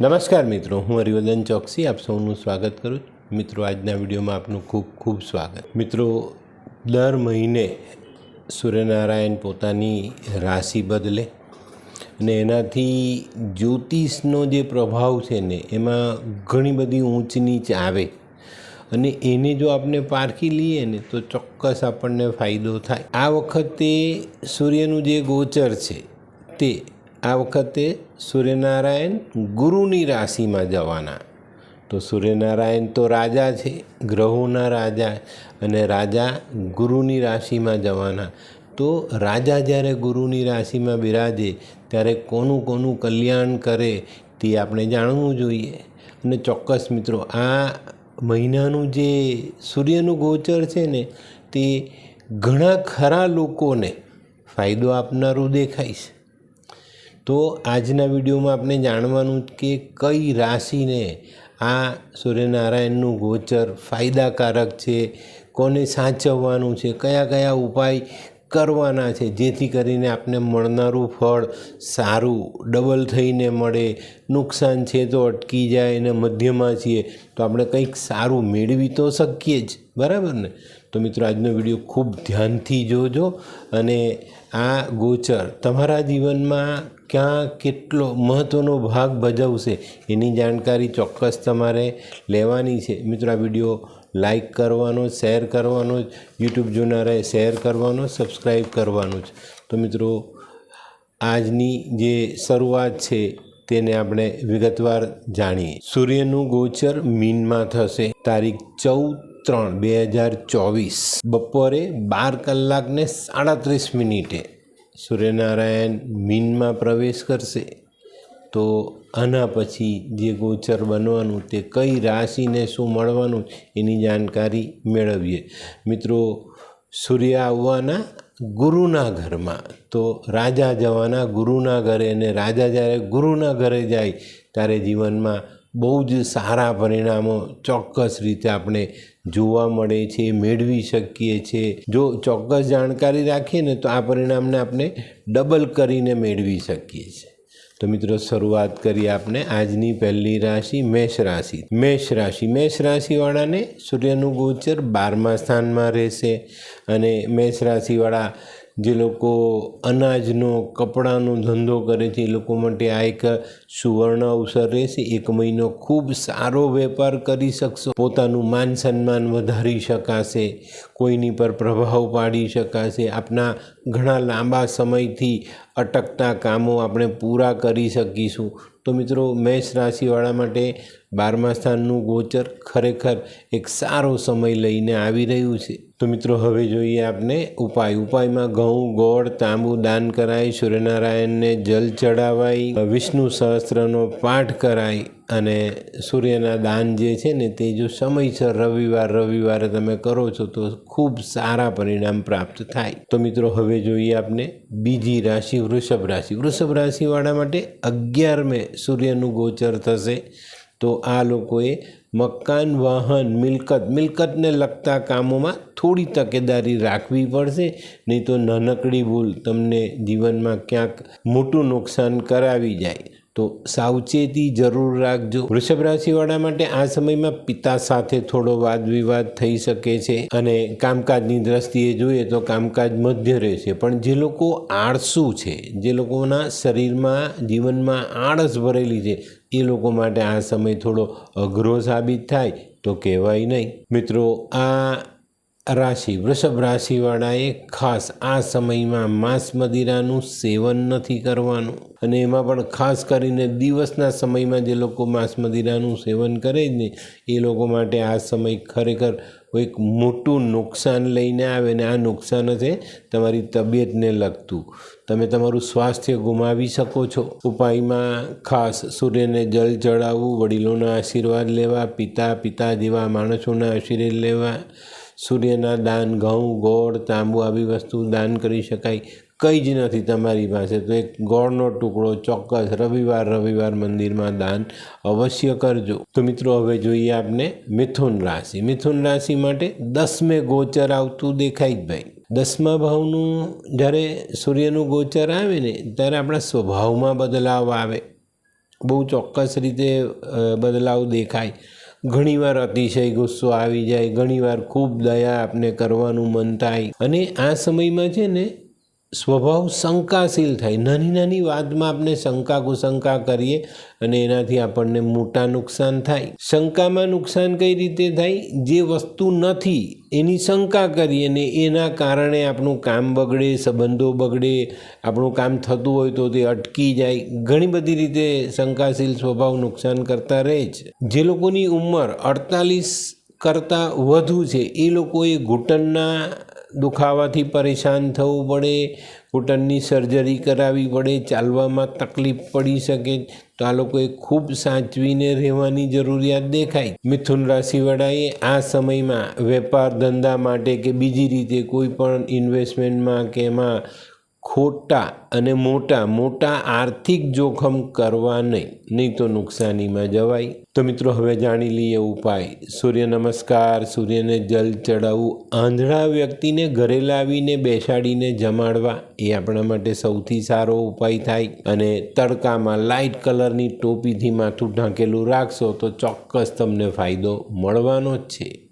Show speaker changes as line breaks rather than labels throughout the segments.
નમસ્કાર મિત્રો, હું હરિવર્ધન ચોકસી, આપ સૌનું સ્વાગત કરું છું. મિત્રો, આજના વિડીયોમાં આપનું ખૂબ ખૂબ સ્વાગત. મિત્રો, દર મહિને સૂર્યનારાયણ પોતાની રાશિ બદલે અને એનાથી જ્યોતિષનો જે પ્રભાવ છે ને, એમાં ઘણી બધી ઊંચ નીચ આવે. અને એને જો આપણે પારખી લઈએ ને, તો ચોક્કસ આપણને ફાયદો થાય. આ વખતે સૂર્યનું જે ગોચર છે, તે આ વખતે સૂર્યનારાયણ ગુરુની રાશિમાં જવાના. તો સૂર્યનારાયણ તો રાજા છે, ગ્રહોના રાજા અને રાજા ગુરુની રાશિમાં જવાના. તો રાજા જ્યારે ગુરુની રાશિમાં બિરાજે, ત્યારે કોનું કોનું કલ્યાણ કરે તે આપણે જાણવું જોઈએ. અને ચોક્કસ મિત્રો, આ મહિનાનું જે સૂર્યનું ગોચર છે ને, તે ઘણા ખરા લોકોને ફાયદો આપનારું દેખાય છે. તો આજના વિડીયોમાં આપણે જાણવાનું કે કઈ રાશિને આ સૂર્યનારાયણનું ગોચર ફાયદાકારક છે, કોને સાચવવાનું છે, કયા કયા ઉપાય કરવાના છે, જેથી કરીને આપને મળનારું ફળ સારું ડબલ થઈને મળે, નુકસાન છે તો અટકી જાય અને મધ્યમાં છીએ, તો આપણે કંઈક સારું મેળવી તો શકીએ જ, બરાબર ને? તો મિત્રો આજનો વીડિયો ખૂબ ધ્યાનથી જોજો અને આ ગોચર તમારા જીવનમાં ક્યાં કેટલો મહત્ત્વનો ભાગ ભજવશે એની જાણકારી ચોક્કસ તમારે લેવાની છે. મિત્રો, આ વીડિયો લાઈક કરવાનો, શેર કરવાનો યુટ્યુબ જોનારે શેર કરવાનો, સબસ્ક્રાઈબ કરવાનું જ. તો મિત્રો, આજની જે શરૂઆત છે તેને આપણે વિગતવાર જાણીએ. સૂર્યનું ગોચર મીનમાં થશે. તારીખ ચૌદ ત્રણ બે હજાર ચોવીસ. બપોરે બાર કલાકને સાડત્રીસ મિનિટે. સૂર્યનારાયણ મીનમાં પ્રવેશ કરશે, તો આના પછી જે ગોચર બનવાનું તે કઈ રાશિને શું મળવાનું એની જાણકારી મેળવીએ. મિત્રો, સૂર્ય આવવાના ગુરુના ઘરમાં, તો રાજા જવાના ગુરુના ઘરે અને રાજા જ્યારે ગુરુના ઘરે જાય, ત્યારે જીવનમાં બહુ જ સારા પરિણામો ચોક્કસ રીતે આપણે જોવા મળે છે, મેળવી શકીએ છીએ જો ચોક્કસ જાણકારી રાખીએ ને તો આ પરિણામને આપણે ડબલ કરીને મેળવી શકીએ છીએ તો મિત્રો, શરૂઆત કરીએ આપણે આજની પહેલી રાશિ, મેષ રાશિ. મેષ રાશિ. મેષ રાશિવાળાને સૂર્યનું ગોચર બારમા સ્થાનમાં રહેશે અને મેષ રાશિવાળા જે લોકો અનાજનો, કપડાનો ધંધો કરે છે, એ લોકો માટે આ એક સુવર્ણ અવસર રહેશે. એક મહિનો ખૂબ સારો વેપાર કરી શકશો. પોતાનું માન સન્માન વધારી શકાશે. કોઈની પર પ્રભાવ પાડી શકાશે. આપના ઘણા લાંબા સમયથી અટકતા કામો આપણે પૂરા કરી શકીશું. તો મિત્રો, મેષ રાશિવાળા માટે બારમા સ્થાનનું ગોચર ખરેખર એક સારો સમય લઈને આવી રહ્યું છે. તો મિત્રો, હવે જોઈએ આપણે ઉપાય. ઉપાયમાં ઘઉં, ગોળ, તાંબુ, દાન કરાય, સૂર્યનારાયણને જલ ચડાવાય, વિષ્ણુ સહસ્ત્રનો પાઠ કરાય અને સૂર્યના દાન જે છે ને તે જો સમયસર રવિવાર, રવિવારે તમે કરો છો તો ખૂબ સારા પરિણામ પ્રાપ્ત થાય. તો મિત્રો, હવે જોઈએ આપણે બીજી રાશિ, વૃષભ રાશિ. વૃષભ રાશિવાળા માટે અગિયાર મે સૂર્યનું ગોચર થશે. તો આ લોકોએ મકાન, વાહન, મિલકત, મિલકતને લગતા કામોમાં થોડી તકેદારી રાખવી પડશે, નહીં તો નાનકડી ભૂલ તમને જીવનમાં ક્યાંક મોટું નુકસાન કરાવી જાય. તો સાવચેતી જરૂર રાખજો. વૃષભ રાશિવાળા માટે આ સમયમાં પિતા સાથે થોડો વાદ વિવાદ થઈ શકે છે અને કામકાજની દ્રષ્ટિએ જોઈએ તો કામકાજ મધ્ય રહેશે. પણ જે લોકો આળસુ છે, જે લોકોના શરીરમાં, જીવનમાં આળસ ભરેલી છે એ લોકો માટે આ સમય થોડો અઘરો સાબિત થાય તો કહેવાય નહીં. મિત્રો આ રાશિ. વૃષભ રાશિવાળાએ ખાસ આ સમયમાં માંસ મદિરાનું સેવન નથી કરવાનું અને એમાં પણ ખાસ કરીને દિવસના સમયમાં જે લોકો માંસ મદિરાનું સેવન કરે જ ને, એ લોકો માટે આ સમય ખરેખર એક મોટું નુકસાન લઈને આવે ને આ નુકસાન છે તમારી તબિયતને લગતું. તમે તમારું સ્વાસ્થ્ય ગુમાવી શકો છો. ઉપાયમાં ખાસ સૂર્યને જલ ચડાવવું, વડીલોના આશીર્વાદ લેવા પિતા પિતા જેવા માણસોના આશીર્વાદ લેવા સૂર્યના દાન, ઘઉં, ગોળ, તાંબુ આવી વસ્તુ દાન કરી શકાય. કંઈ જ નથી તમારી પાસે. તો એક ગોળનો ટુકડો ચોક્કસ રવિવાર રવિવાર મંદિરમાં દાન અવશ્ય કરજો. તો મિત્રો, હવે જોઈએ આપને મિથુન રાશિ. મિથુન રાશિ માટે દસમે ગોચર આવતું દેખાય જ ભાઈ. દસમા ભાવનું જ્યારે સૂર્યનું ગોચર આવે ને, ત્યારે આપણા સ્વભાવમાં બદલાવ આવે. બહુ ચોક્કસ રીતે બદલાવ દેખાય. ઘણીવાર અતિશય ગુસ્સો આવી જાય, ઘણીવાર ખૂબ દયા આપને કરવાનું મન થાય. અને આ સમયમાં છે ને સ્વભાવ શંકાશીલ થાય. નાની નાની વાતમાં આપણે શંકા કુશંકા કરીએ અને એનાથી આપણને મોટા નુકસાન થાય. શંકામાં નુકસાન કઈ રીતે થાય? જે વસ્તુ નથી, એની શંકા કરીએ અને એના કારણે આપણું કામ બગડે, સંબંધો બગડે, આપણું કામ થતું હોય તો તે અટકી જાય. ઘણી બધી રીતે શંકાશીલ સ્વભાવ નુકસાન કરતા રહે છે. જે લોકોની ઉંમર અડતાલીસ કરતાં વધુ છે, એ લોકોએ ઘૂંટણના દુખાવાથી પરેશાન થવું પડે, ઘૂંટણની સર્જરી કરાવવી પડે, ચાલવામાં તકલીફ પડી શકે, તો આ લોકોએ ખૂબ સાચવીને રહેવાની જરૂરિયાત દેખાય. મિથુન રાશિવાળાએ આ સમયમાં વેપાર ધંધા માટે કે બીજી રીતે કોઈ પણ ઇન્વેસ્ટમેન્ટમાં કે એમાં ખોટા અને મોટા મોટા આર્થિક જોખમ કરવા નહીં નહીં તો નુકસાનીમાં જવાય. તો મિત્રો, હવે જાણી લઈએ ઉપાય. સૂર્ય નમસ્કાર, સૂર્યને જલ ચડાવવું. આંધળા વ્યક્તિને ઘરે લાવીને બેસાડીને જમાડવા, એ આપણા માટે સૌથી સારો ઉપાય થાય. અને તડકામાં લાઇટ કલરની ટોપીથી માથું ઢાંકેલું રાખશો તો ચોક્કસ તમને ફાયદો મળવાનો જ છે.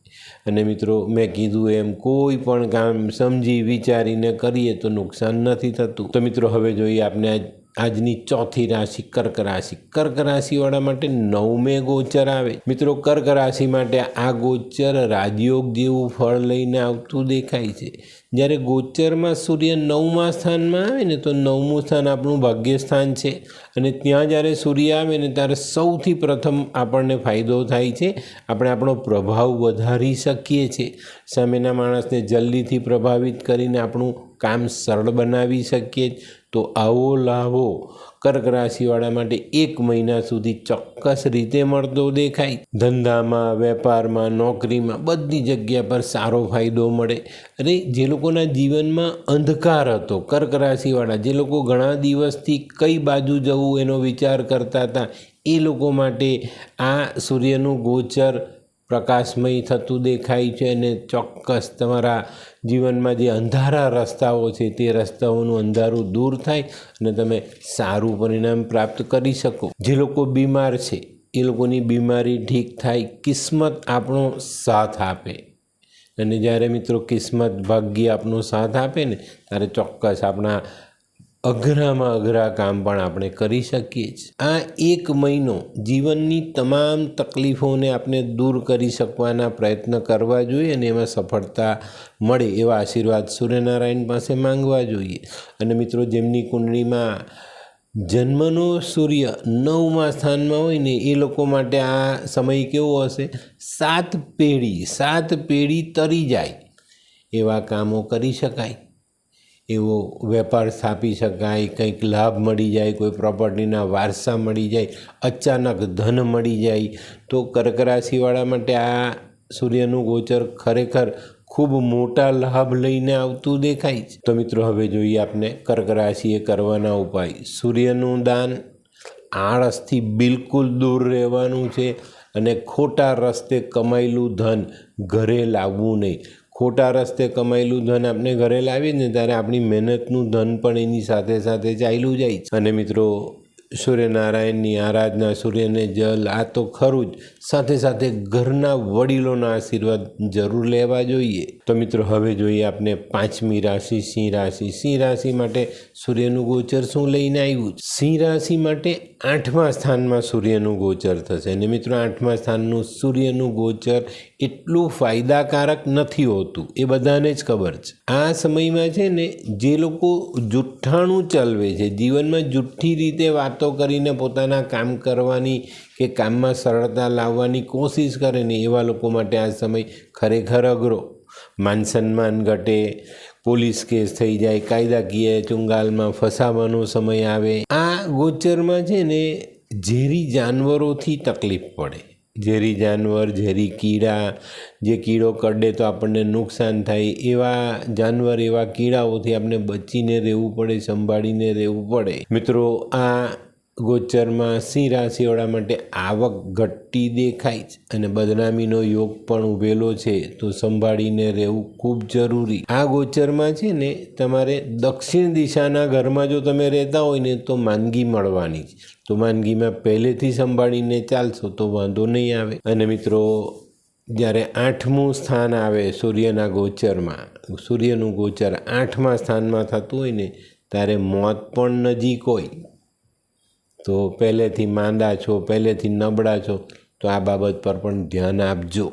અને મિત્રો, મેં કીધું એમ, કોઈ પણ કામ સમજી વિચારીને કરીએ તો નુકસાન નથી થતું. તો મિત્રો, હવે જોઈએ આપણે આજ, આજની ચોથી રાશિ, કર્ક રાશિ. કર્ક રાશિવાળા માટે નવમે ગોચર આવે. મિત્રો, કર્ક રાશિ માટે આ ગોચર રાજયોગ જેવું ફળ લઈને આવતું દેખાય છે. જ્યારે ગોચરમાં સૂર્ય નવમા સ્થાનમાં આવે ને તો નવમું સ્થાન આપણું ભાગ્ય સ્થાન છે. અને ત્યાં જ્યારે સૂર્ય આવે ને ત્યારે સૌથી પ્રથમ આપણને ફાયદો થાય છે. આપણે આપણો પ્રભાવ વધારી શકીએ છીએ. સામેના માણસને જલ્દીથી પ્રભાવિત કરીને આપણું કામ સરળ બનાવી શકીએ. તો આવો લાભો કર્ક રાશિવાળા માટે એક મહિના સુધી ચોક્કસ રીતે મળતો દેખાય. ધંધામાં, વેપારમાં, નોકરીમાં બધી જગ્યા પર સારો ફાયદો મળે. અરે જે લોકોના જીવનમાં અંધકાર હતો કર્ક રાશિવાળા જે લોકો ઘણા દિવસથી કઈ બાજુ જવું એનો વિચાર કરતા હતા, એ લોકો માટે આ સૂર્યનું ગોચર પ્રકાશમય થતું દેખાય છે અને ચોક્કસ તમારા જીવનમાં જે અંધારા રસ્તાઓ છે તે રસ્તાઓનું અંધારું દૂર થાય અને તમે સારું પરિણામ પ્રાપ્ત કરી શકો. જે લોકો બીમાર છે, એ લોકોની બીમારી ઠીક થાય, કિસ્મત આપણો સાથ આપે. અને જ્યારે મિત્રો કિસ્મત, ભાગ્ય આપનો સાથ આપે ને, ત્યારે ચોક્કસ આપણા અઘરામાં અઘરા કામ પણ આપણે કરી શકીએ છીએ. આ એક મહિનો જીવનની તમામ તકલીફોને આપણે દૂર કરી શકવાના પ્રયત્ન કરવા જોઈએ અને એમાં સફળતા મળે એવા આશીર્વાદ સૂર્યનારાયણ પાસે માંગવા જોઈએ. અને મિત્રો, જેમની કુંડળીમાં જન્મનો સૂર્ય નવમા સ્થાનમાં હોય ને, એ લોકો માટે આ સમય કેવો હશે? સાત પેઢી સાત પેઢી તરી જાય એવા કામો કરી શકાય. એવો વેપાર સ્થાપી શકાય, કંઈક લાભ મળી જાય, કોઈ પ્રોપર્ટીના વારસા મળી જાય, અચાનક ધન મળી જાય, તો કર્ક રાશિવાળા માટે આ સૂર્યનું ગોચર ખરેખર ખૂબ મોટા લાભ લઈને આવતું દેખાય છે. તો મિત્રો, હવે જોઈએ આપણે કર્ક રાશિએ કરવાના ઉપાય. સૂર્યનું દાન આળસથી બિલકુલ દૂર રહેવાનું છે અને ખોટા રસ્તે કમાયેલું ધન ઘરે લાવવું નહીં. ખોટા રસ્તે કમાયેલું ધન આપણે ઘરે લાવીએ ને ત્યારે આપણી મહેનતનું ધન પણ એની સાથે સાથે ચાલ્યું જાય છે. અને મિત્રો, સૂર્યનારાયણની આરાધના, સૂર્યને જલ, આ તો ખરું જ. સાથે સાથે ઘરના વડીલોના આશીર્વાદ જરૂર લેવા જોઈએ. તો મિત્રો, હવે જોઈએ આપણે પાંચમી રાશિ, સિંહ રાશિ. સિંહ રાશિ માટે સૂર્યનું ગોચર શું લઈને આવ્યું? સિંહ રાશિ માટે આઠમા સ્થાનમાં સૂર્યનું ગોચર થશે. અને મિત્રો, આઠમા સ્થાનનું સૂર્યનું ગોચર એટલું ફાયદાકારક નથી હોતું. એ બધાને જ ખબર છે. આ સમયમાં છે ને, જે લોકો જુઠ્ઠાણું ચલવે છે, જીવનમાં જુઠ્ઠી રીતે વાતો કરીને પોતાના કામ કરવાની કે કામમાં સરળતા લાવવાની કોશિશ કરે ને એવા લોકો માટે આ સમય ખરેખર અઘરો. માન સન્માન ઘટે, પોલીસ કેસ થઈ જાય, કાયદાકીય ચુંગાલમાં ફસાવાનો સમય આવે. આ ગોચરમાં છે ને ઝેરી જાનવરોથી તકલીફ પડે. ઝેરી જાનવર, ઝેરી કીડા, જે કીડો કરડે તો આપણને નુકસાન થાય. એવા જાનવર, એવા કીડાઓથી આપણે બચીને રહેવું પડે, સંભાળીને રહેવું પડે. મિત્રો, આ ગોચરમાં સિંહ રાશિવાળા માટે આવક ઘટતી દેખાય છે અને બદનામીનો યોગ પણ ઉભેલો છે, તો સંભાળીને રહેવું ખૂબ જરૂરી. આ ગોચરમાં છે ને, તમારે દક્ષિણ દિશાના ઘરમાં જો તમે રહેતા હોય ને, તો માંદગી મળવાની છે. તો માંદગીમાં પહેલેથી સંભાળીને ચાલશો તો વાંધો નહીં આવે. અને મિત્રો, જ્યારે આઠમું સ્થાન આવે સૂર્યના ગોચરમાં, સૂર્યનું ગોચર આઠમા સ્થાનમાં થતું હોય ને, ત્યારે મોત પણ નજીક હોય. તો પહેલેથી માંદા છો, પહેલેથી નબળા છો, તો આ બાબત પર પણ ધ્યાન આપજો.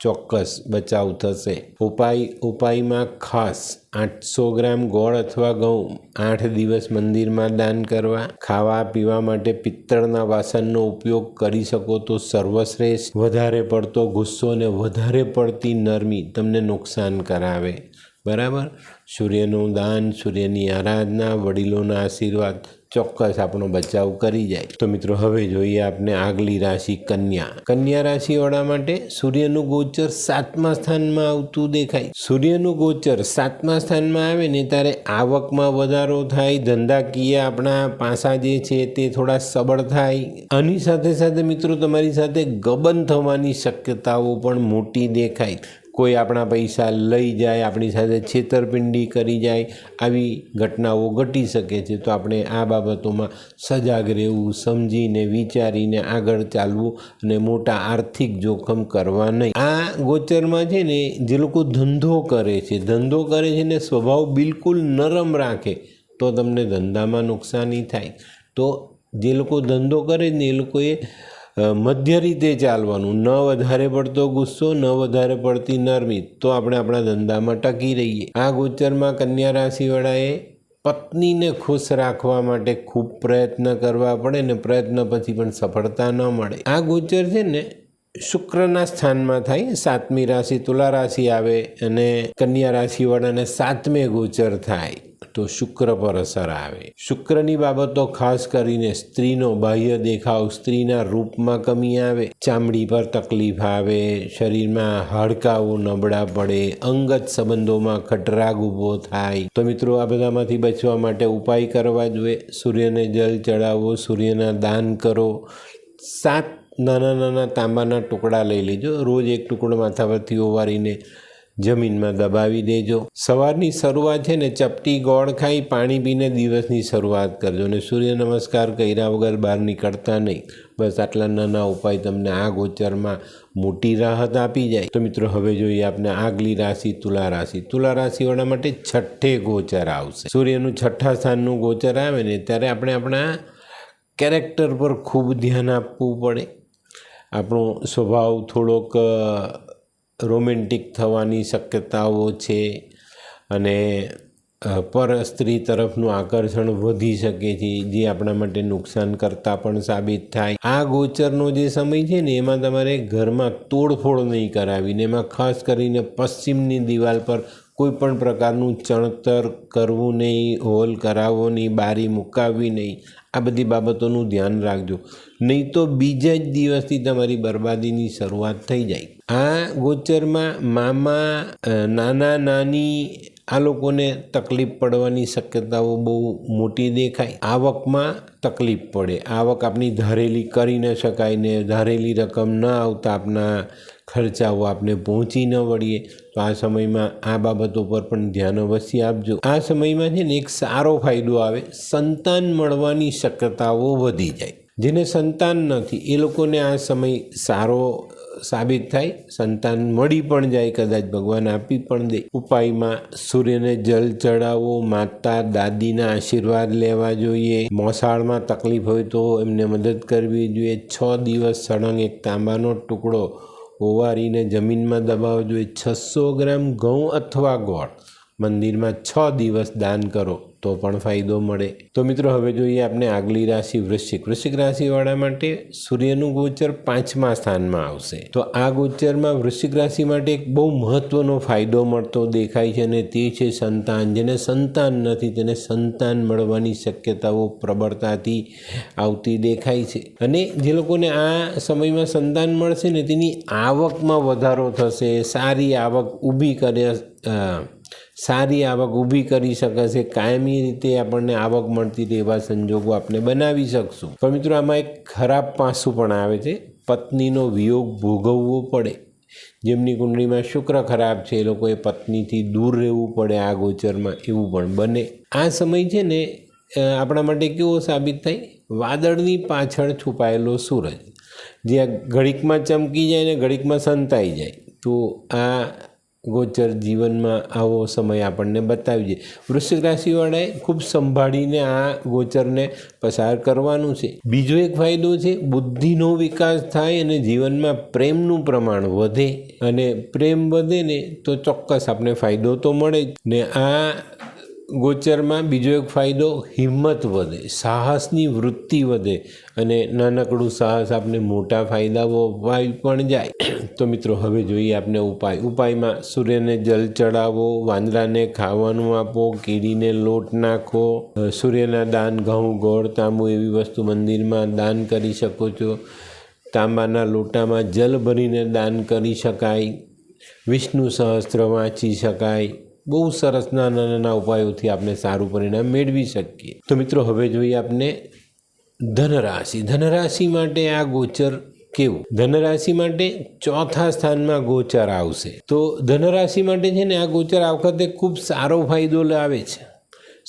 ચોક્કસ બચાવ થશે. ઉપાય, ઉપાયમાં ખાસ આઠસો ગ્રામ ગોળ અથવા ઘઉં, આઠ દિવસ મંદિરમાં દાન કરવા, ખાવા, પીવા માટે પિત્તળના વાસણનો ઉપયોગ કરી શકો તો સર્વશ્રેષ્ઠ. વધારે પડતો ગુસ્સો ને વધારે પડતી નરમી તમને નુકસાન કરાવે. બરાબર? સૂર્યનું દાન, સૂર્યની આરાધના, વડીલોના આશીર્વાદ ચોક્કસ આપણો બચાવ કરી જાય. તો મિત્રો, હવે જોઈએ આપણે આગલી રાશિ કન્યા. કન્યા રાશિવાળા માટે સૂર્યનું ગોચર સાતમા સ્થાનમાં આવતું દેખાય. સૂર્યનું ગોચર સાતમા સ્થાનમાં આવે ને ત્યારે આવકમાં વધારો થાય ધંધાકીય આપણા પાસા જે છે તે થોડા સબળ થાય. આની સાથે સાથે મિત્રો, તમારી સાથે ગબન થવાની શક્યતાઓ પણ મોટી દેખાય. કોઈ આપણા પૈસા લઈ જાય, આપણી સાથે છેતરપિંડી કરી જાય, આવી ઘટનાઓ ઘટી શકે છે, તો આપણે આ બાબતોમાં સજાગ રહેવું, સમજીને, વિચારીને આગળ ચાલવું અને મોટા આર્થિક જોખમ કરવા નહીં. આ ગોચરમાં છે ને, જે લોકો ધંધો કરે છે, ધંધો કરે છે ને, સ્વભાવ બિલકુલ નરમ રાખે, તો તમને ધંધામાં નુકસાની થાય. તો જે લોકો ધંધો કરે ને, એ લોકોએ મધ્ય રીતે ચાલવાનું. ન વધારે પડતો ગુસ્સો, ન વધારે પડતી નરમી. તો આપણે આપણા ધંધામાં ટકી રહીએ. આ ગોચરમાં કન્યા રાશિવાળાએ પત્નીને ખુશ રાખવા માટે ખૂબ પ્રયત્ન કરવા પડે ને પ્રયત્ન પછી પણ સફળતા ન મળે. આ ગોચર છે ને શુક્રના સ્થાનમાં થાય. સાતમી રાશિ તુલા રાશિ આવે અને કન્યા રાશિવાળાને સાતમે ગોચર થાય. તો શુક્ર પર અસર આવે. શુક્રની બાબતો ખાસ કરીને સ્ત્રીનો બાહ્ય દેખાવ સ્ત્રીના રૂપમાં કમી આવે, ચામડી પર તકલીફ આવે, શરીરમાં હાડકાઓ નબળા પડે, અંગત સંબંધોમાં ખટરાગ ઊભો થાય. તો મિત્રો, આ બધામાંથી બચવા માટે ઉપાય કરવા જોઈએ. સૂર્યને જલ ચડાવો, સૂર્યના દાન કરો. સાત નાના નાના તાંબાના ટુકડા લઈ લેજો. રોજ એક ટુકડો માથા પરથી ઓવારીને જમીનમાં દબાવી દેજો. સવારની શરૂઆત છે ને ચપટી ગોળ ખાઈ પાણી પીને દિવસની શરૂઆત કરજો અને સૂર્ય નમસ્કાર કર્યા વગર બહાર નીકળતા નહીં. બસ આટલા નાના ઉપાય તમને આ ગોચરમાં મોટી રાહત આપી જાય. તો મિત્રો, હવે જોઈએ આપણે આગલી રાશિ તુલા રાશિ. તુલા રાશિવાળા માટે છઠ્ઠે ગોચર આવશે. સૂર્યનું છઠ્ઠા સ્થાનનું ગોચર આવે ને ત્યારે આપણે આપણા કેરેક્ટર પર ખૂબ ધ્યાન આપવું પડે. આપણો સ્વભાવ થોડોક રોમેન્ટિક થવાની શક્યતાઓ છે અને પર સ્ત્રી તરફનું આકર્ષણ વધી શકે છે, જે આપણા માટે નુકસાન કરતા પણ સાબિત થાય. આ ગોચરનો જે સમય છે ને, એમાં તમારે ઘરમાં તોડફોડ નહીં કરાવી ને એમાં ખાસ કરીને પશ્ચિમની દિવાલ પર કોઈ પણ પ્રકારનું ચણતર કરવું નહીં, હોલ કરાવવો નહીં, બારી મુકાવવી નહીં આ બધી બાબતોનું ધ્યાન રાખજો. નહીં તો બીજા જ દિવસથી તમારી બરબાદીની શરૂઆત થઈ જાય. આ ગોચરમાં મામા નાના, નાની આ લોકોને તકલીફ પડવાની શક્યતાઓ બહુ મોટી દેખાય. આવકમાં તકલીફ પડે. આવક આપની ધારેલી કરી ન શકાય ને ધારેલી રકમ ન આવતા આપના ખર્ચાઓ આપને પહોંચી ન વળીએ. તો આ સમયમાં આ બાબતો પર પણ ધ્યાન અવશ્ય આપજો. આ સમયમાં છે ને એક સારો ફાયદો આવે, સંતાન મળવાની શક્યતાઓ વધી જાય. જેને સંતાન નથી, એ લોકોને આ સમય સારો સાબિત થાય. સંતાન મળી પણ જાય, કદાચ ભગવાન આપી પણ દે. ઉપાયમાં સૂર્યને જલ ચડાવવો માતા, દાદીના આશીર્વાદ લેવા જોઈએ. મોસાળમાં તકલીફ હોય તો એમને મદદ કરવી જોઈએ. છ દિવસ સળંગ એક તાંબાનો ટુકડો ઓવારીને જમીનમાં દબાવવો જોઈએ છસો ગ્રામ ઘઉં અથવા ગોળ. મંદિરમાં છ દિવસ દાન કરો. તો પણ ફાયદો મળે. તો મિત્રો, હવે જોઈએ આપણે આગલી રાશિ વૃશ્ચિક. વૃશ્ચિક રાશિવાળા માટે સૂર્યનું ગોચર પાંચમા સ્થાનમાં આવશે. તો આ ગોચરમાં વૃશ્ચિક રાશિ માટે એક બહુ મહત્વનો ફાયદો મળતો દેખાય છે અને તે છે સંતાન. જેને સંતાન નથી, તેને સંતાન મળવાની શક્યતાઓ પ્રબળતાથી આવતી દેખાય છે. અને જે લોકોને આ સમયમાં સંતાન મળશે ને, તેની આવકમાં વધારો થશે. સારી આવક ઊભી કરે સારી આવક ઊભી કરી શકે છે, કાયમી રીતે આપણને આવક મળતી રહે એવા સંજોગો આપણે બનાવી શકશું. પણ મિત્રો, આમાં એક ખરાબ પાસું પણ આવે છે. પત્નીનો વિયોગ ભોગવવો પડે. જેમની કુંડળીમાં શુક્ર ખરાબ છે, એ લોકોએ પત્નીથી દૂર રહેવું પડે આ ગોચરમાં, એવું પણ બને. આ સમય છે ને આપણા માટે કેવો સાબિત થાય? વાદળની પાછળ છુપાયેલો સૂરજ. જે ઘડીકમાં ચમકી જાય ને ઘડીકમાં સંતાઈ જાય. તો આ ગોચર જીવનમાં આવો સમય આપણને બતાવી છે વૃશ્ચિક રાશિવાળાએ ખૂબ સંભાળીને આ ગોચરને પસાર કરવાનું છે. બીજો એક ફાયદો છે, બુદ્ધિનો વિકાસ થાય અને જીવનમાં પ્રેમનું પ્રમાણ વધે. અને પ્રેમ વધે ને તો ચોક્કસ આપણે ફાયદો તો મળે જ. ને આ ગોચરમાં બીજો એક ફાયદો, હિંમત વધે, સાહસની વૃત્તિ વધે અને નાનકડું સાહસ આપણે મોટા ફાયદાઓ અપાવી પણ જાય. તો મિત્રો, હવે જોઈએ આપણે ઉપાય. ઉપાયમાં સૂર્યને જલ ચડાવો, વાંદરાને ખાવાનું આપો, કીડીને લોટ નાખો સૂર્યના દાન, ઘઉં, ગોળ, તાંબુ એવી વસ્તુ મંદિરમાં દાન કરી શકો છો. તાંબાના લોટામાં જલ ભરીને દાન કરી શકાય. વિષ્ણુ સહસ્ત્ર વાંચી શકાય. બહુ સરસ નાના નાના ઉપાયોથી આપણે સારું પરિણામ મેળવી શકીએ. તો મિત્રો, હવે જોઈએ આપણે ધનરાશિ. ધનરાશિ માટે આ ગોચર કેવું? ધનરાશિ માટે ચોથા સ્થાનમાં ગોચર આવશે. તો ધનરાશિ માટે છે ને આ ગોચર આ વખતે ખૂબ સારો ફાયદો લાવે છે.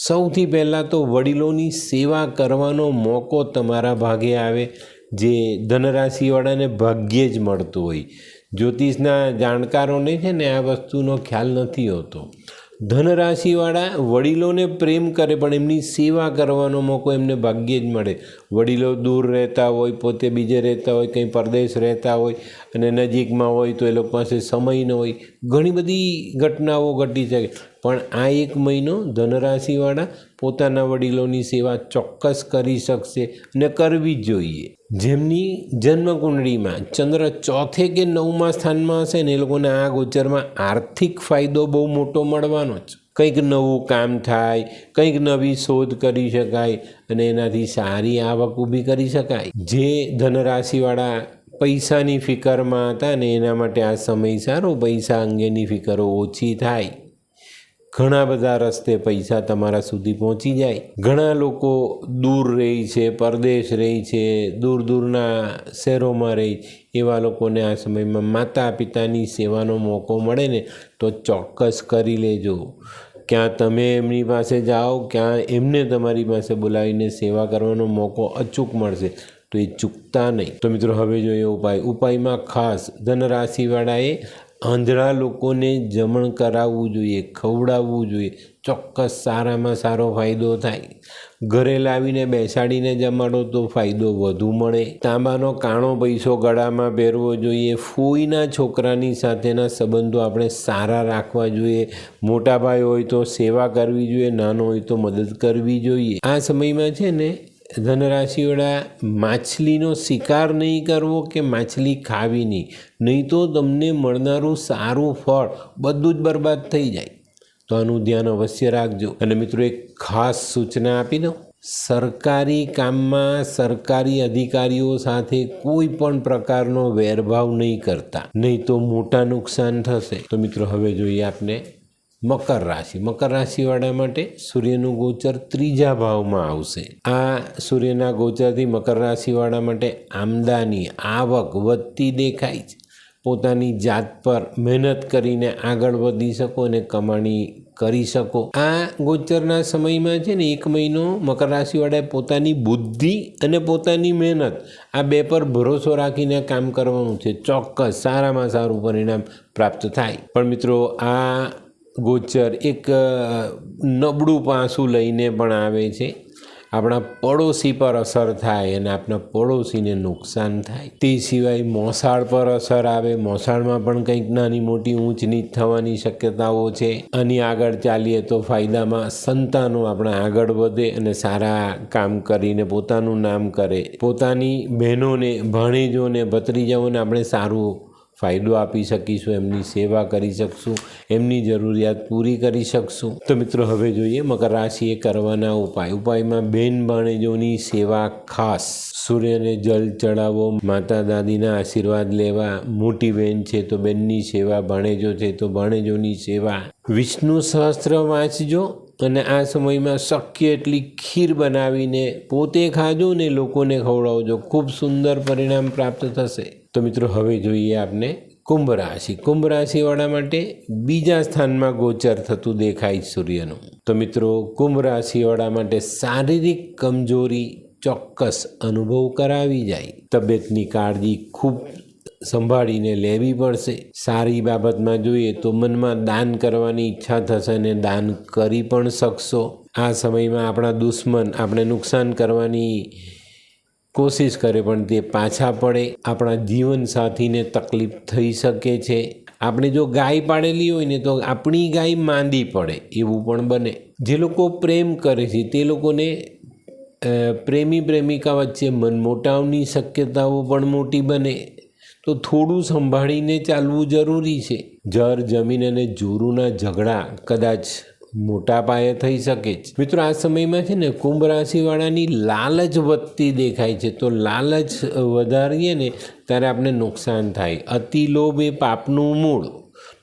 સૌથી પહેલાં તો વડીલોની સેવા કરવાનો મોકો તમારા ભાગે આવે, જે ધનરાશિવાળાને ભાગ્યે જ મળતું હોય. જ્યોતિષના જાણકારોને છે ને આ વસ્તુનો ખ્યાલ નથી હોતો. ધનરાશિવાળા વડીલોને પ્રેમ કરે પણ એમની સેવા કરવાનો મોકો એમને ભાગ્યે જ મળે. વડીલો દૂર રહેતા હોય, પોતે બીજે રહેતા હોય, કંઈ પરદેશ રહેતા હોય અને નજીકમાં હોય તો એ લોકો પાસે સમય ન હોય. ઘણી બધી ઘટનાઓ ઘટી શકે. પણ આ એક મહિનો ધનરાશિવાળા પોતાના વડીલોની સેવા ચોક્કસ કરી શકશે અને કરવી જ જોઈએ. જેમની જન્મકુંડળીમાં ચંદ્ર ચોથે કે નવમા સ્થાનમાં હશે ને એ લોકોને આ ગોચરમાં આર્થિક ફાયદો બહુ મોટો મળવાનો જ. કંઈક નવું કામ થાય, કંઈક નવી શોધ કરી શકાય અને એનાથી સારી આવક ઊભી કરી શકાય. જે ધનરાશિવાળા પૈસાની ફિકરમાં હતા ને એના માટે આ સમય સારો પૈસા અંગેની ફિકરો ઓછી થાય. ઘણા બધા રસ્તે પૈસા તમારા સુધી પહોંચી જાય. ઘણા લોકો દૂર રહી છે, પરદેશ રહી છે, દૂર દૂરના શહેરોમાં રહી એવા લોકોને આ સમયમાં માતા પિતાની સેવાનો મોકો મળે ને તો ચોક્કસ કરી લેજો. ક્યાં તમે એમની પાસે જાઓ, ક્યાં એમને તમારી પાસે બોલાવીને સેવા કરવાનો મોકો અચૂક મળશે, તો એ ચૂકતા નહીં. તો મિત્રો, હવે જોઈએ ઉપાય. ઉપાયમાં ખાસ ધનરાશિવાળાએ આંધળા લોકોને જમણ કરાવવું જોઈએ, ખવડાવવું જોઈએ. ચોક્કસ સારામાં સારો ફાયદો થાય. ઘરે લાવીને બેસાડીને જમાડો તો ફાયદો વધુ મળે. તાંબાનો કાણો પૈસો ગળામાં પહેરવો જોઈએ. ફૂઈના છોકરાની સાથેના સંબંધો આપણે સારા રાખવા જોઈએ. મોટા ભાઈ હોય તો સેવા કરવી જોઈએ, નાનો હોય તો મદદ કરવી જોઈએ. આ સમયમાં છે ને ધનરાશિવાળા માછલીનો શિકાર નહીં કરવો કે માછલી ખાવી નહીં? નહીં તો તમને મળનારું સારું ફળ બધું જ બરબાદ થઈ જાય. તો આનું ધ્યાન અવશ્ય રાખજો. અને મિત્રો, એક ખાસ સૂચના આપી દઉં. સરકારી કામમાં સરકારી અધિકારીઓ સાથે કોઈ પણ પ્રકારનો વેરભાવ નહીં કરતા. નહીં તો મોટા નુકસાન થશે. તો મિત્રો, હવે જોઈએ આપને મકર રાશિ. મકર રાશિવાળા માટે સૂર્યનું ગોચર ત્રીજા ભાવમાં આવશે. આ સૂર્યના ગોચરથી મકર રાશિવાળા માટે આમદાની આવક વધતી દેખાય છે. પોતાની જાત પર મહેનત કરીને આગળ વધી શકો અને કમાણી કરી શકો. આ ગોચરના સમયમાં છે ને, એક મહિનો મકર રાશિવાળાએ પોતાની બુદ્ધિ અને પોતાની મહેનત આ બે પર ભરોસો રાખીને કામ કરવાનું છે. ચોક્કસ સારામાં સારું પરિણામ પ્રાપ્ત થાય. પણ મિત્રો, આ ગોચર એક નબળું પાસું લઈને પણ આવે છે. આપણા પડોશી પર અસર થાય અને આપણા પડોશીને નુકસાન થાય. તે સિવાય મોસાળ પર અસર આવે. મોસાળમાં પણ કંઈક નાની મોટી ઊંચ નીચ થવાની શક્યતાઓ છે. આની આગળ ચાલીએ તો ફાયદામાં સંતાનો આપણા આગળ વધે અને સારા કામ કરીને પોતાનું નામ કરે. પોતાની બહેનોને, ભાણેજોને, ભત્રીજાઓને આપણે સારું ફાયદો આપી શકીશું, એમની સેવા કરી શકશું, એમની જરૂરિયાત પૂરી કરી શકશું. તો મિત્રો, હવે જોઈએ મકર રાશિએ કરવાના ઉપાય. ઉપાયમાં બેન ભાણેજોની સેવા ખાસ. સૂર્યને જલ ચડાવો, માતા દાદીના આશીર્વાદ લેવા. મોટી બેન છે તો બેનની સેવા, ભાણેજો છે તો ભાણેજોની સેવા. વિષ્ણુ સહસ્ત્ર વાંચજો અને આ સમયમાં શક્ય એટલી ખીર બનાવીને પોતે ખાજો ને લોકોને ખવડાવજો. ખૂબ સુંદર પરિણામ પ્રાપ્ત થશે. તો મિત્રો, હવે જોઈએ આપને કુંભ રાશિ. કુંભ રાશિવાળા માટે બીજા સ્થાનમાં ગોચર થતું દેખાય સૂર્યનું. તો મિત્રો, કુંભ રાશિવાળા માટે શારીરિક કમજોરી ચોક્કસ અનુભવ કરાવી જાય. તબિયતની કાળજી ખૂબ સંભાળીને લેવી પડશે. સારી બાબતમાં જોઈએ તો મનમાં દાન કરવાની ઈચ્છા થશે અને દાન કરી પણ શકશો. આ સમયમાં આપણા દુશ્મન આપણે નુકસાન કરવાની કોશિશ કરે, પણ તે પાછા પડે. આપણા જીવન સાથીને તકલીફ થઈ શકે છે. આપણે જો ગાય પાડેલી હોય ને, તો આપણી ગાય માંદી પડે, એવું પણ બને. જે લોકો પ્રેમ કરે છે, તે લોકોને પ્રેમી પ્રેમિકા વચ્ચે મનમોટાવની શક્યતાઓ પણ મોટી બને. તો થોડું સંભાળીને ચાલવું જરૂરી છે. જર જમીન અને જોરુના ઝઘડા કદાચ મોટા પાયે થઈ શકે છે મિત્રો, આ સમયમાં છે ને કુંભ રાશિવાળાની લાલચ વધતી દેખાય છે. તો લાલચ વધારીએ ને ત્યારે આપણે નુકસાન થાય. અતિ લોભ એ પાપનું મૂળ.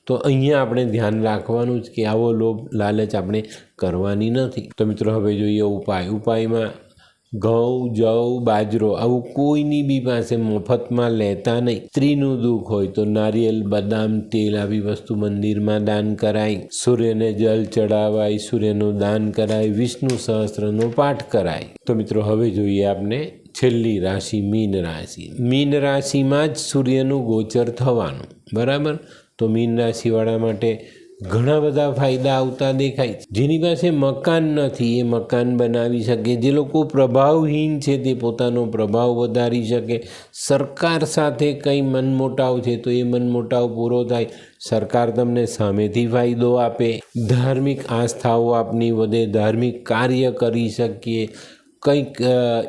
તો અહીંયા આપણે ધ્યાન રાખવાનું જ કે આવો લોભ લાલચ આપણે કરવાની નથી. તો મિત્રો, હવે જોઈએ ઉપાય. ઉપાયમાં ઘઉં, જવ, બાજરો, આવું કોઈની બી પાસે મફતમાં લેતા નહીં. સ્ત્રીનું દુઃખ હોય તો નારિયેલ, બદામ, તેલ આવી વસ્તુ મંદિરમાં દાન કરાય. સૂર્યને જલ ચડાવાય, સૂર્યનું દાન કરાય, વિષ્ણુ સહસ્ત્રનો પાઠ કરાય. તો મિત્રો, હવે જોઈએ આપણે છેલ્લી રાશિ, મીન રાશિ. મીન રાશિમાં જ સૂર્યનું ગોચર થવાનું. બરાબર? તો મીન રાશિવાળા માટે ઘણા બધા ફાયદા આવતા દેખાય છે. જેની પાસે મકાન નથી, એ મકાન બનાવી શકે. જે લોકો પ્રભાવહીન છે, તે પોતાનો પ્રભાવ વધારી શકે. સરકાર સાથે કંઈ મનમોટાવ છે, તો એ મનમોટાવ પૂરો થાય. સરકાર તમને સામેથી ફાયદો આપે. ધાર્મિક આસ્થાઓ આપની વધે. ધાર્મિક કાર્ય કરી શકીએ. કંઈક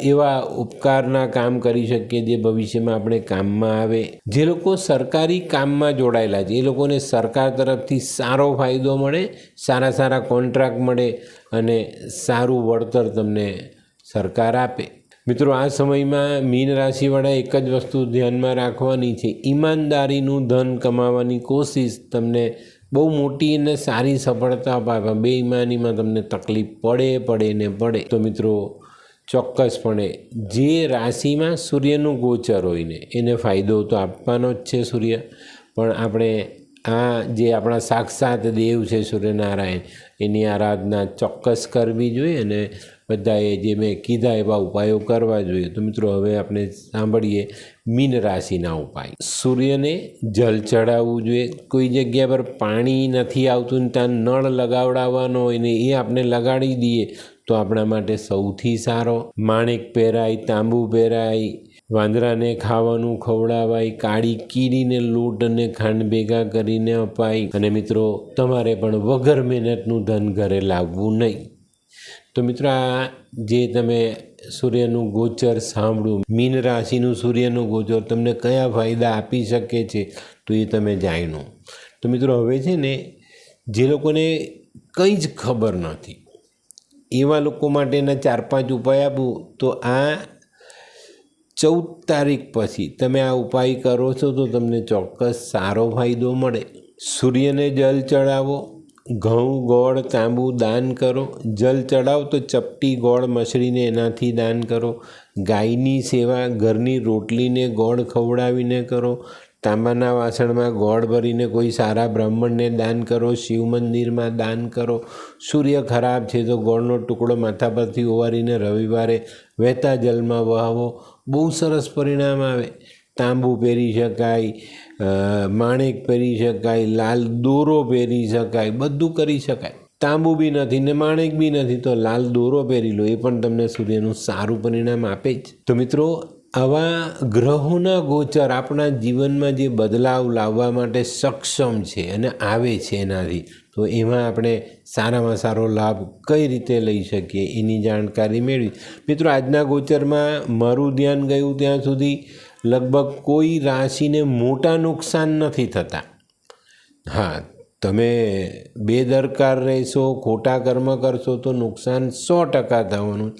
એવા ઉપકારના કામ કરી શકીએ જે ભવિષ્યમાં આપણે કામમાં આવે. જે લોકો સરકારી કામમાં જોડાયેલા છે, એ લોકોને સરકાર તરફથી સારો ફાયદો મળે, સારા સારા કોન્ટ્રાક્ટ મળે અને સારું વળતર તમને સરકાર આપે. મિત્રો, આ સમયમાં મીન રાશિવાળા એક જ વસ્તુ ધ્યાનમાં રાખવાની છે. ઈમાનદારીનું ધન કમાવાની કોશિશ તમને બહુ મોટી અને સારી સફળતા અપાવે બે ઈમાનીમાં તમને તકલીફ પડે પડે ને પડે. તો મિત્રો ચોક્કસપણે જે રાશિમાં સૂર્યનું ગોચર હોય ને, એને ફાયદો તો આપવાનો જ છે સૂર્ય. પણ આપણે આ જે આપણા સાક્ષાત દેવ છે સૂર્યનારાયણ, એની આરાધના ચોક્કસ કરવી જોઈએ અને બધાએ જે મેં કીધા એવા ઉપાયો કરવા જોઈએ. તો મિત્રો, હવે આપણે સાંભળીએ મીન રાશિના ઉપાય. સૂર્યને જલ ચડાવવું જોઈએ. કોઈ જગ્યા પર પાણી નથી આવતું ને ત્યાં નળ લગાવડાવવાનો હોય ને એ આપણે લગાડી દઈએ તો આપણા માટે સૌથી સારો. માણેક પહેરાય, તાંબુ પહેરાય, વાંદરાને ખાવાનું ખવડાવાય, કાળી કીરીને લોટ અને ખાંડ ભેગા કરીને અપાય. અને મિત્રો, તમારે પણ વગર મહેનતનું ધન ઘરે લાવવું નહીં. તો મિત્રો, આ જે તમે સૂર્યનું ગોચર સાંભળ્યું, મીન રાશિનું સૂર્યનું ગોચર તમને કયા ફાયદા આપી શકે છે, તો એ તમે જાણ્યું. તો મિત્રો, હવે છે ને, જે લોકોને કંઈ જ ખબર નથી એવા લોકો માટેના ચાર પાંચ ઉપાય આપું, તો આ ચૌદ તારીખ પછી તમે આ ઉપાય કરો છો, તો તમને ચોક્કસ સારો ફાયદો મળે. સૂર્યને જલ ચડાવો, ઘઉં, ગોળ, તાંબુ દાન કરો. જલ ચડાવો તો ચપટી ગોળ મસળીને એનાથી દાન કરો. ગાયની સેવા, ઘરની રોટલીને ગોળ ખવડાવીને કરો. તાંબાના વાસણમાં ગોળ ભરીને કોઈ સારા બ્રાહ્મણને દાન કરો, શિવ મંદિરમાં દાન કરો. સૂર્ય ખરાબ છે તો ગોળનો ટુકડો માથા પરથી ઓવારીને રવિવારે વહેતા જલમાં વહાવો. બહુ સરસ પરિણામ આવે. તાંબુ પહેરી શકાય માણેક પહેરી શકાય, લાલ દોરો પહેરી શકાય, બધું કરી શકાય. તાંબુ બી નથી ને માણેક બી નથી તો લાલ દોરો પહેરી લો, એ પણ તમને સૂર્યનું સારું પરિણામ આપે જ. તો મિત્રો આવા ગ્રહોના ગોચર આપણા જીવનમાં જે બદલાવ લાવવા માટે સક્ષમ છે અને આવે છે એનાથી, તો એમાં આપણે સારામાં સારો લાભ કઈ રીતે લઈ શકીએ એની જાણકારી મેળવી. મિત્રો, આજના ગોચરમાં મારું ધ્યાન ગયું ત્યાં સુધી લગભગ કોઈ રાશિને મોટા નુકસાન નથી થતા. હા, તમે બેદરકાર રહેશો, ખોટા કર્મ કરશો તો નુકસાન સો ટકા થવાનું.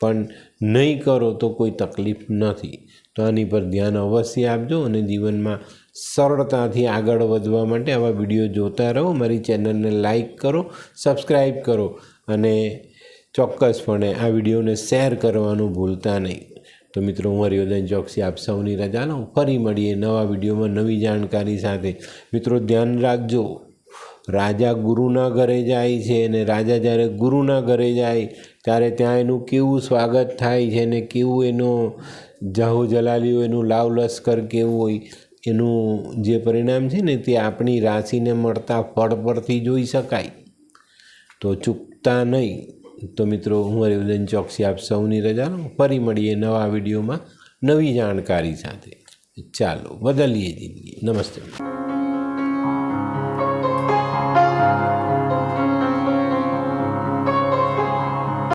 પણ નહીં કરો તો કોઈ તકલીફ નથી. તો આની પર ધ્યાન અવશ્ય આપજો અને જીવનમાં સરળતાથી આગળ વધવા માટે આવા વીડિયો જોતા રહો. મારી ચેનલને લાઈક કરો, સબસ્ક્રાઈબ કરો અને ચોક્કસપણે આ વિડીયોને શેર કરવાનું ભૂલતા નહીં. તો મિત્રો, હું હરિયોદન ચોકસી આપ સૌની રજા લઉં ફરી મળીએ નવા વિડીયોમાં નવી જાણકારી સાથે. મિત્રો, ધ્યાન રાખજો. રાજા ગુરુના ઘરે જાય છે અને રાજા જ્યારે ગુરુના ઘરે જાય, ત્યારે ત્યાં એનું કેવું સ્વાગત થાય છે ને કેવું એનો જાહો જલાલીઓ એનું લાવ લશ્કર કેવું હોય, એનું જે પરિણામ છે ને તે આપણી રાશિને મળતા ફળ પરથી જોઈ શકાય. તો ચૂકતા નહીં. તો મિત્રો, હું હરિવર્ધન ચોકસી આપ સૌની રજા લઉં ફરી મળીએ નવા વિડીયોમાં નવી જાણકારી સાથે. ચાલો, બદલીએ જિંદગી. નમસ્તે.